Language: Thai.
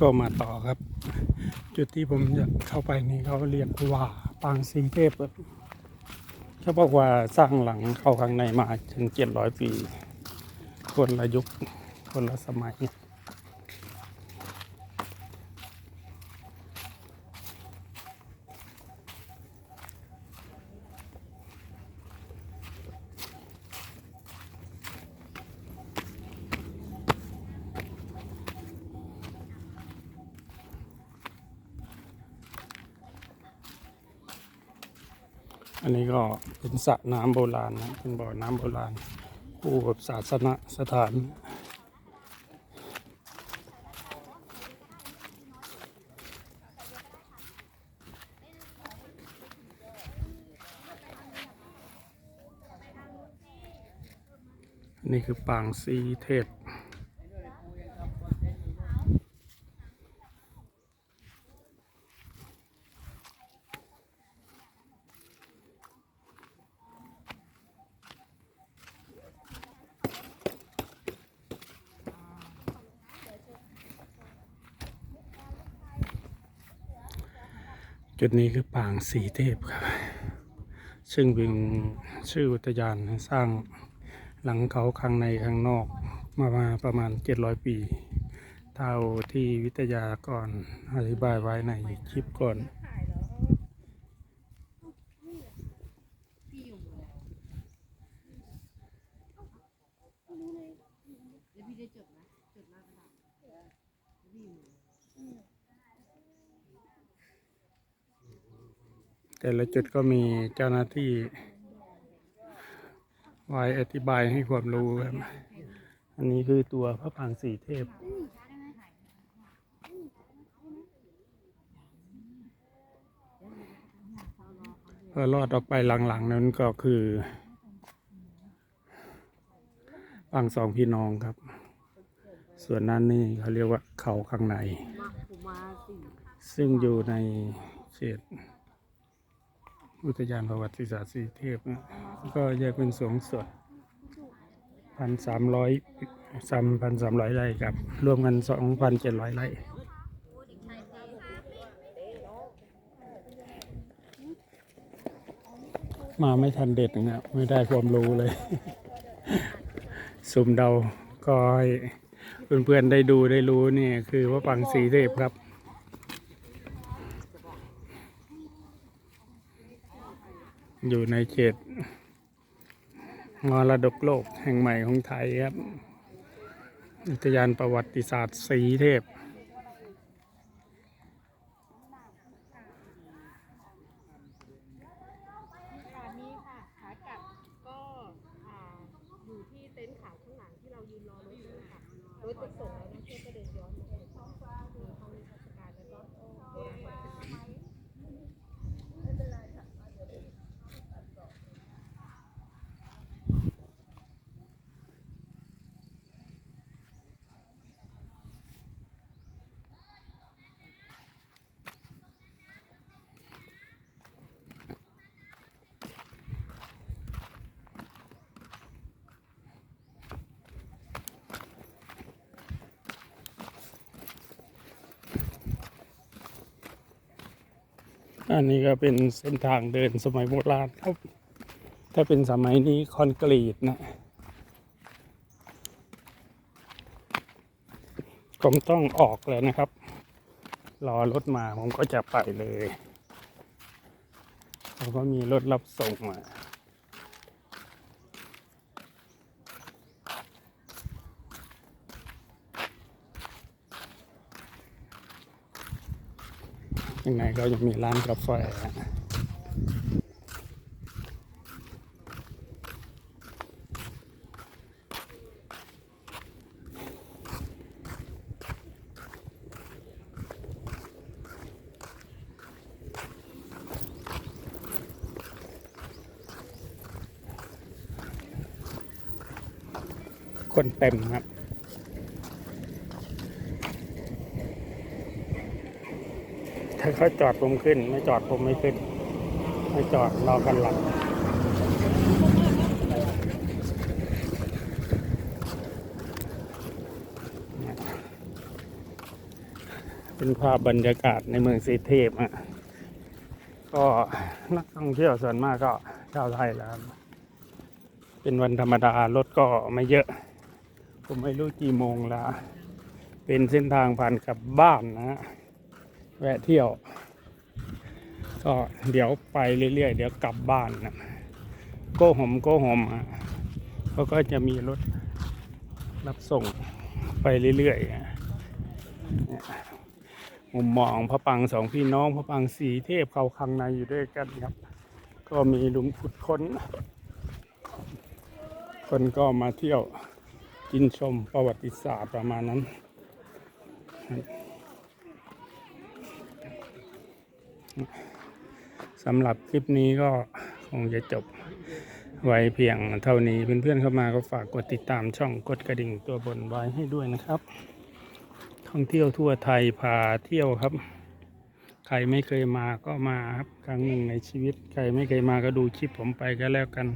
ก็มาต่อครับ จุดที่ผมจะเข้าไปนี่เขาเรียกว่าปางสีเทพครับเขาบอกว่าสร้างหลังเข้าข้างในมาถึงเจ็ดร้อยปี คนละยุค คนละสมัย อันนี้ก็เป็นสระน้ำโบราณนะเป็นบ่อน้ำโบราณคู่กับศาสนสถานนนี้คือปางซีเทพ จุดนี้คือปางสีเทพครับ ซึ่งเป็นชื่ออุทยานสร้างหลังเขาข้างในข้างนอกมามาประมาณ 700 ปี เท่าที่วิทยากรอธิบายไว้ในคลิปก่อน แต่ละจุดก็มีเจ้าหน้าที่ไว้อธิบายให้ความรู้ครับ อันนี้คือตัวพระปรางสีเทพ พอลอดออกไปหลังๆ นั้นก็คือปางสองพี่น้องครับ ส่วนนั้นนี่เขาเรียกว่าเขาข้างใน ซึ่งอยู่ในเขต อุทยานประวัติศาสตร์สีเทพนะก็แยกเป็นสองส่วนพันสามร้อยสามพันสามร้อยไร่ครับ รวมกันสองพันเจ็ดร้อยไร่มาไม่ทันเด็ดนะครับไม่ได้ความรู้เลย สุ่มเดาก็ให้เพื่อนๆได้ดูได้รู้เนี่ยคือว่าปังสีเทพครับ อยู่ในเขตมรดกโลกแห่งใหม่ของไทยครับ อุทยานประวัติศาสตร์สีเทพ ค่ะนี่ค่ะขากลับก็อ่าอยู่ที่เต็นท์ขาวข้างหลังที่เรายืนรอรถอยู่ค่ะรถจะส่งแล้วนะเพื่อนก็เดินย้อนมาเลยมีห้องนิทรรศการแล้วก็โบราณคดี อันนี้ก็เป็นเส้นทางเดินสมัยโบราณครับ ถ้าเป็นสมัยนี้คอนกรีตนะผมต้องออกเลยนะครับ รอรถมาผมก็จะไปเลยเขาก็มีรถรับส่งมา ยังไงก็ยังมีร้านกาแฟคนเต็มครับ เขาจอดผมขึ้น ไม่จอดผมไม่ขึ้น ไม่จอดรอกันหลังเป็นภาพบรรยากาศในเมืองสีเทพอะก็นักท่องเที่ยวส่วนมากก็ชาวไทยแล้ว เป็นวันธรรมดารถก็ไม่เยอะ ผมไม่รู้กี่โมงแล้ว เป็นเส้นทางผ่านกลับบ้านนะฮะ แวะเที่ยว ก็เดี๋ยวไปเรื่อยๆ เดี๋ยวกลับบ้านนะโก้หมโก้หมอะเขาก็จะมีรถรับส่งไปเรื่อยๆมุมมองพระปังสองพี่น้องพระปังสีเทพเขาคังในอยู่ด้วยกันครับ ก็มีหลุมขุดค้น คนก็มาเที่ยวกินชมประวัติศาสตร์ประมาณนั้น สำหรับคลิปนี้ก็คงจะจบไว้เพียงเท่านี้เพื่อนๆเข้ามาก็ฝากกดติดตามช่องกดกระดิ่งตัวบนไว้ให้ด้วยนะครับ ท่องเที่ยวทั่วไทยพาเที่ยวครับ ใครไม่เคยมาก็มาครับครั้งหนึ่งในชีวิต ใครไม่เคยมาก็ดูคลิปผมไปก็แล้วกัน